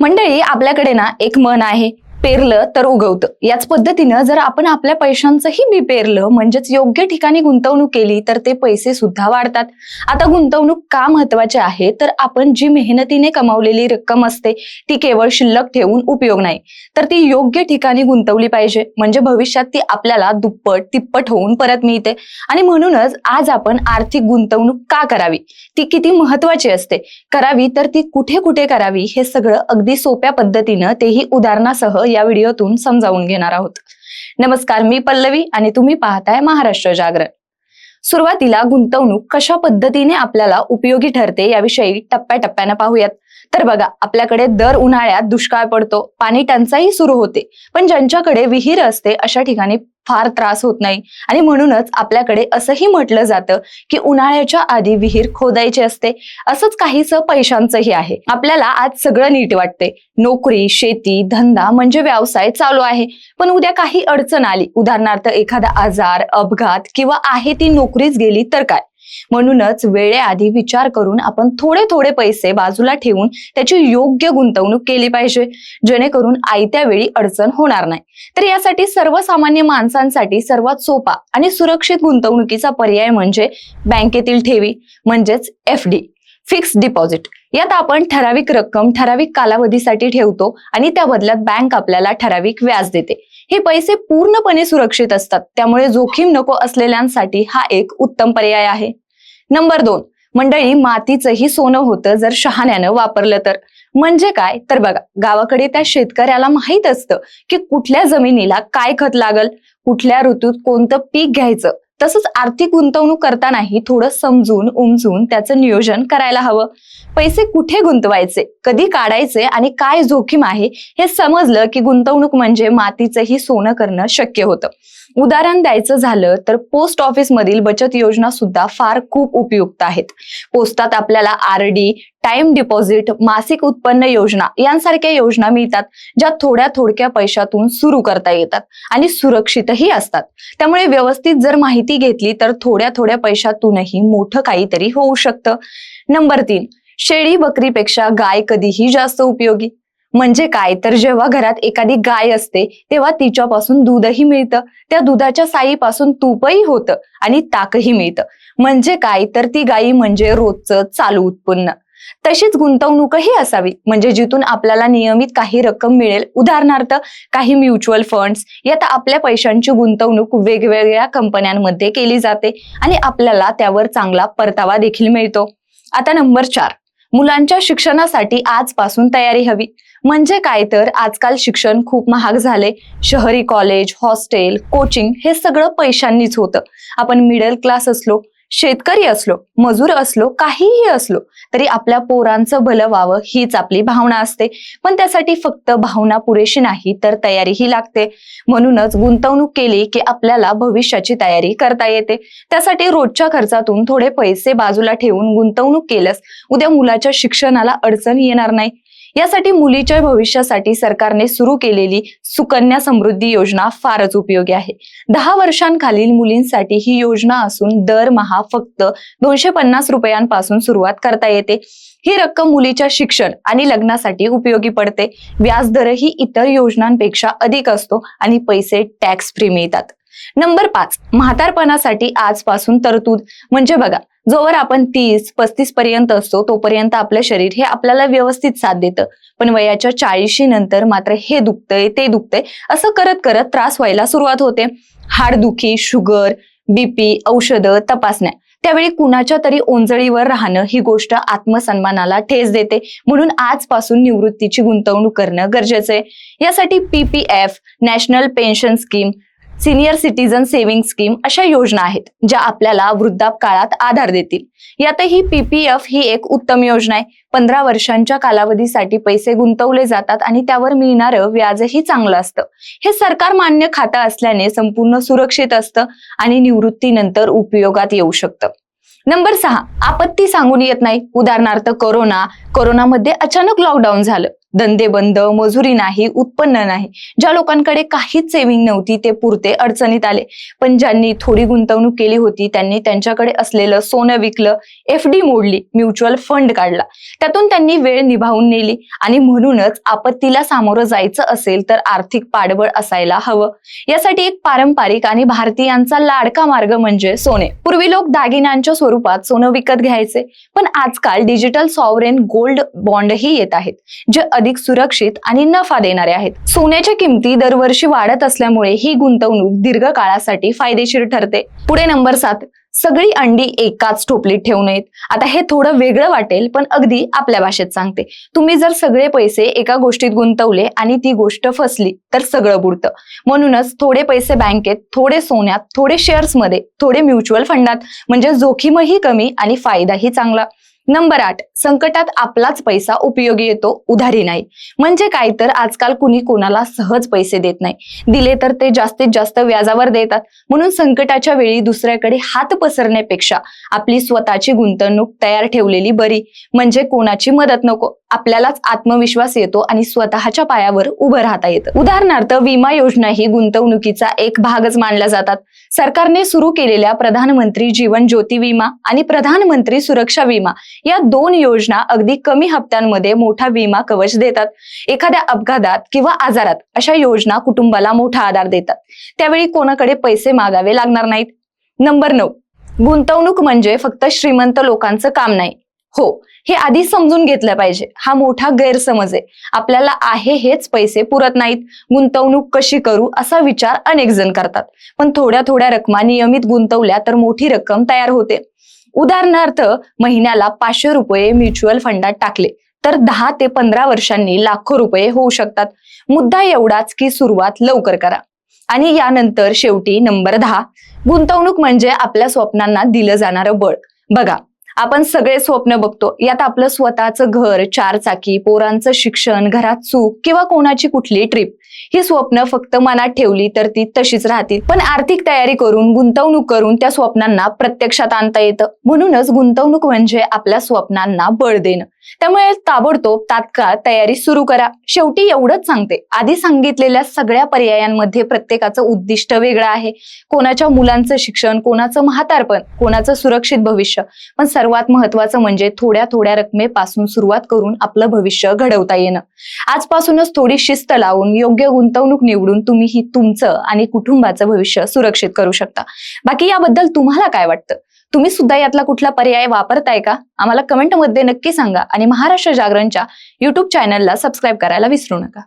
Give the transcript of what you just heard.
मंडळी आपल्याकडे ना एक मन आहे. पेरलं तर उगवतं. याच पद्धतीनं जर आपण आपल्या पैशांचंही बी पेरलं म्हणजेच योग्य ठिकाणी गुंतवणूक केली तर ते पैसे सुद्धा वाढतात. आता गुंतवणूक का महत्वाची आहे? तर आपण जी मेहनतीने कमावलेली रक्कम असते ती केवळ शिल्लक ठेवून उपयोग नाही. तर ती योग्य ठिकाणी गुंतवली पाहिजे. म्हणजे भविष्यात ती आपल्याला दुप्पट तिप्पट होऊन परत मिळते. आणि म्हणूनच आज आपण आर्थिक गुंतवणूक का करावी? ती किती महत्वाची असते? करावी तर ती कुठे कुठे करावी? हे सगळं अगदी सोप्या पद्धतीनं तेही उदाहरणासह या व्हिडिओतून समजावून घेणार आहोत. नमस्कार मी पल्लवी आणि तुम्ही पाहताय महाराष्ट्र जागरण. सुरुवातीला गुंतवणूक कशा पद्धतीने आपल्याला उपयोगी ठरते याविषयी टप्प्याटप्प्यानं पाहूयात. तर बघा आपल्याकडे दर उन्हाळ्यात दुष्काळ पडतो पाणी टंचाई सुरू होते. पण ज्यांच्याकडे विहीर असते अशा ठिकाणी फार त्रास होत नाही. आणि म्हणूनच आपल्याकडे असंही म्हटलं जातं की उन्हाळ्याच्या आधी विहीर खोदायची असते. असंच काहीच पैशांचंही आहे. आपल्याला आज सगळं नीट वाटते. नोकरी शेती धंदा म्हणजे व्यवसाय चालू आहे. पण उद्या काही अडचण आली. उदाहरणार्थ एखादा आजार अपघात किंवा आहे ती नोकरीच गेली तर काय? म्हणूनच वेळेआधी विचार करून आपण थोडे थोडे पैसे बाजूला ठेवून त्याची योग्य गुंतवणूक केली पाहिजे. जेणेकरून आयत्या वेळी अडचण होणार नाही. तर यासाठी सर्वसामान्य माणसांसाठी सर्वात सोपा आणि सुरक्षित गुंतवणुकीचा पर्याय म्हणजे बँकेतील ठेवी म्हणजेच एफ डी फिक्स डिपॉझिट. यात आपण ठराविक रक्कम ठराविक कालावधीसाठी ठेवतो आणि त्या बदल्यात बँक आपल्याला ठराविक व्याज देते. हे पैसे पूर्णपणे सुरक्षित असतात. त्यामुळे जोखीम नको असलेल्यांसाठी हा एक उत्तम पर्याय आहे. नंबर दोन मंडळी मातीचंही सोनं होतं जर शहाण्यानं वापरलं तर. म्हणजे काय? तर बघा गावाकडे त्या शेतकऱ्याला माहीत असतं की कुठल्या जमिनीला काय खत लागल? कुठल्या ऋतूत कोणतं पीक घ्यायचं? तसंच आर्थिक गुंतवणूक करतानाही थोडं समजून उमजून त्याचं नियोजन करायला हवं. पैसे कुठे गुंतवायचे कधी काढायचे आणि काय जोखीम आहे हे समजलं की गुंतवणूक म्हणजे मातीचंही सोनं करणं शक्य होतं. उदाहरण द्यायचं झालं तर पोस्ट ऑफिस मधील बचत योजना सुद्धा फार खूप उपयुक्त आहेत. पोस्टात आपल्याला आर डी टाइम डिपॉझिट मासिक उत्पन्न योजना यांसारख्या योजना मिळतात ज्या थोड्या थोडक्या पैशातून सुरू करता येतात आणि सुरक्षितही असतात. त्यामुळे व्यवस्थित जर माहिती घेतली तर थोड्या थोड्या पैशातूनही मोठं काहीतरी होऊ शकतं. नंबर तीन शेळी बकरीपेक्षा गाय कधीही जास्त उपयोगी. म्हणजे काय? तर जेव्हा घरात एखादी गाय असते तेव्हा तिच्यापासून दूधही मिळतं. त्या दुधाच्या साईपासून तूपही होतं आणि ताकही मिळतं. म्हणजे काय? तर ती गायी म्हणजे रोजचं चालू उत्पन्न. तशीच गुंतवणूकही असावी. म्हणजे जिथून आपल्याला नियमित काही रक्कम मिळेल. उदाहरणार्थ काही म्युच्युअल फंड्स यात आपल्या पैशांची गुंतवणूक वेगवेगळ्या कंपन्यांमध्ये केली जाते आणि आपल्याला त्यावर चांगला परतावा देखील मिळतो. आता नंबर चार. मुलांच्या शिक्षणासाठी आजपासून तयारी हवी. म्हणजे काय तर आजकाल शिक्षण खूप महाग झाले. शहरी कॉलेज हॉस्टेल कोचिंग हे सगळं पैशांनीच होतं. आपण मिडल क्लास असलो शेतकरी असलो मजूर असलो काहीही असलो तरी आपल्या पोरांचं भलं व्हावं हीच आपली भावना असते. पण त्यासाठी फक्त भावना पुरेशी नाही तर तयारीही लागते. म्हणूनच गुंतवणूक केली की आपल्याला भविष्याची तयारी करता येते. त्यासाठी रोजच्या खर्चातून थोडे पैसे बाजूला ठेवून गुंतवणूक केल्यास उद्या मुलाच्या शिक्षणाला अडचण येणार नाही. यासाठी मुलीच्या भविष्यासाठी सरकारने सुरू केलेली सुकन्या समृद्धी योजना फारच उपयोगी आहे. दहा वर्षांखालील मुलींसाठी ही योजना असून दरमहा फक्त दोनशे पन्नास रुपयांपासून सुरुवात करता येते. ही रक्कम मुलीच्या शिक्षण आणि लग्नासाठी उपयोगी पडते. व्याजदरही इतर योजनांपेक्षा अधिक असतो आणि पैसे टॅक्स फ्री मिळतात. नंबर पाच म्हातारपणासाठी आजपासून तरतूद. म्हणजे बघा जोवर आपण तीस पस्तीस पर्यंत असतो तोपर्यंत आपलं शरीर हे आपल्याला व्यवस्थित साथ देतं. पण वयाच्या चाळीशी नंतर मात्र हे दुखतंय ते दुखतंय असं करत करत त्रास व्हायला सुरुवात होते. हाडदुखी शुगर बीपी औषधं तपासण्या. त्यावेळी कुणाच्या तरी ओंजळीवर राहणं ही गोष्ट आत्मसन्मानाला ठेस देते. म्हणून आजपासून निवृत्तीची गुंतवणूक करणं गरजेचं आहे. यासाठी PPF national pension scheme senior citizen saving scheme अशा योजना आहेत ज्या आपल्याला वृद्धापकाळात आधार देतील. यातही पीपीएफ ही एक उत्तम योजना आहे. पंधरा वर्षांच्या कालावधीसाठी पैसे गुंतवले जातात आणि त्यावर मिळणारं व्याजही चांगलं असतं. हे सरकार मान्य खातं असल्याने संपूर्ण सुरक्षित असतं आणि निवृत्तीनंतर उपयोगात येऊ शकतं. नंबर सहा आपत्ती सांगून येत नाही. उदाहरणार्थ कोरोना. कोरोनामध्ये अचानक लॉकडाऊन झालं. धंदे बंद मजुरी नाही उत्पन्न नाही. ज्या लोकांकडे काहीच सेव्हिंग नव्हती ते पुरते अडचणीत आले. पण ज्यांनी थोडी गुंतवणूक केली होती त्यांनी त्यांच्याकडे असलेलं सोनं विकलं एफ डी मोडली म्युच्युअल फंड काढला. त्यातून त्यांनी वेळ निभावून नेली आणि म्हणूनच आपत्तीला सामोरं जायचं असेल तर आर्थिक पाठबळ असायला हवं. यासाठी एक पारंपरिक आणि भारतीयांचा लाडका मार्ग म्हणजे सोने. पूर्वी लोक दागिन्यांच्या स्वरूपात सोनं विकत घ्यायचे पण आजकाल डिजिटल सॉवरेन गोल्ड बॉन्डही येत आहेत जे अधिक सुरक्षित आणि नफा देणारे आहेत. सोन्याच्या किमती दरवर्षी वाढत असल्यामुळे ही गुंतवणूक दीर्घ काळासाठी फायदेशीर ठरते. पुढे नंबर सात सगळी अंडी एकाच टोपलीत ठेवू नयेत. आता हे थोडं वेगळं वाटेल पण अगदी आपल्या भाषेत सांगते. तुम्ही जर सगळे पैसे एका गोष्टीत गुंतवले आणि ती गोष्ट फसली तर सगळं बुडतं. म्हणूनच थोडे पैसे बँकेत थोडे सोन्यात थोडे शेअर्समध्ये थोडे म्युच्युअल फंडात म्हणजे जोखीमही कमी आणि फायदाही चांगला. नंबर आठ संकटात आपलाच पैसा उपयोगी येतो उधारी नाही. म्हणजे काय तर आजकाल कुणी कोणाला सहज पैसे देत नाही. दिले तर ते जास्तीत जास्त व्याजावर देतात. म्हणून संकटाच्या वेळी दुसऱ्याकडे हात पसरण्यापेक्षा आपली स्वतःची गुंतवणूक तयार ठेवलेली बरी. म्हणजे कोणाची मदत नको आपल्यालाच आत्मविश्वास येतो आणि स्वतःच्या पायावर उभं राहता येतं. उदाहरणार्थ विमा योजना ही गुंतवणुकीचा एक भागच मानल्या जातात. सरकारने सुरू केलेल्या प्रधानमंत्री जीवन ज्योती विमा आणि प्रधानमंत्री सुरक्षा विमा या दोन योजना अगदी कमी हप्त्यांमध्ये मोठा विमा कवच देतात. एखाद्या अपघातात किंवा आजारात अशा योजना कुटुंबाला मोठा आधार देतात. त्यावेळी कोणाकडे पैसे मागावे लागणार नाहीत? नंबर नऊ. गुंतवणूक म्हणजे फक्त श्रीमंत लोकांचं काम नाही. हो हे आधी समजून घेतलं पाहिजे. हा मोठा गैरसमज आहे. आपल्याला आहे हेच पैसे पुरत नाहीत. गुंतवणूक कशी करू असा विचार अनेक जण करतात. पण थोड्या थोड्या रकमा नियमित गुंतवल्या तर मोठी रक्कम तयार होते. उदाहरणार्थ महिन्याला पाचशे रुपये म्युच्युअल फंडात टाकले तर दहा ते पंधरा वर्षांनी लाखो रुपये होऊ शकतात. मुद्दा एवढाच की सुरुवात लवकर करा. आणि यानंतर शेवटी नंबर दहा गुंतवणूक म्हणजे आपल्या स्वप्नांना दिलं जाणारं बळ. बघा आपण सगळे स्वप्न बघतो यात आपलं स्वतःचं घर चार चाकी पोरांचं शिक्षण घरात चूक किंवा कोणाची कुठली ट्रिप ही स्वप्न फक्त मनात ठेवली तर ती तशीच राहतील. पण आर्थिक तयारी करून गुंतवणूक करून त्या स्वप्नांना प्रत्यक्षात आणता येतं. म्हणूनच गुंतवणूक म्हणजे आपल्या स्वप्नांना बळ देणं. त्यामुळे ताबडतोब तात्काळ तयारी सुरू करा. शेवटी एवढंच सांगते. आधी सांगितलेल्या सगळ्या पर्यायांमध्ये प्रत्येकाचं उद्दिष्ट वेगळं आहे. कोणाच्या मुलांचं शिक्षण कोणाचं म्हातारपण कोणाचं सुरक्षित भविष्य. पण सर्वात महत्वाचं म्हणजे थोड्या थोड्या रकमेपासून सुरुवात करून आपलं भविष्य घडवता येणं. आजपासूनच थोडी शिस्त लावून योग्य गुंतवणूक निवडून तुम्ही ही तुमचं आणि कुटुंबाचं भविष्य सुरक्षित करू शकता. बाकी याबद्दल तुम्हाला काय वाटतं? तुम्ही सुद्धा यातला कुठला पर्याय वापरताय का? आम्हाला कमेंटमध्ये नक्की सांगा आणि महाराष्ट्र जागरणच्या युट्यूब चॅनलला सबस्क्राईब करायला विसरू नका.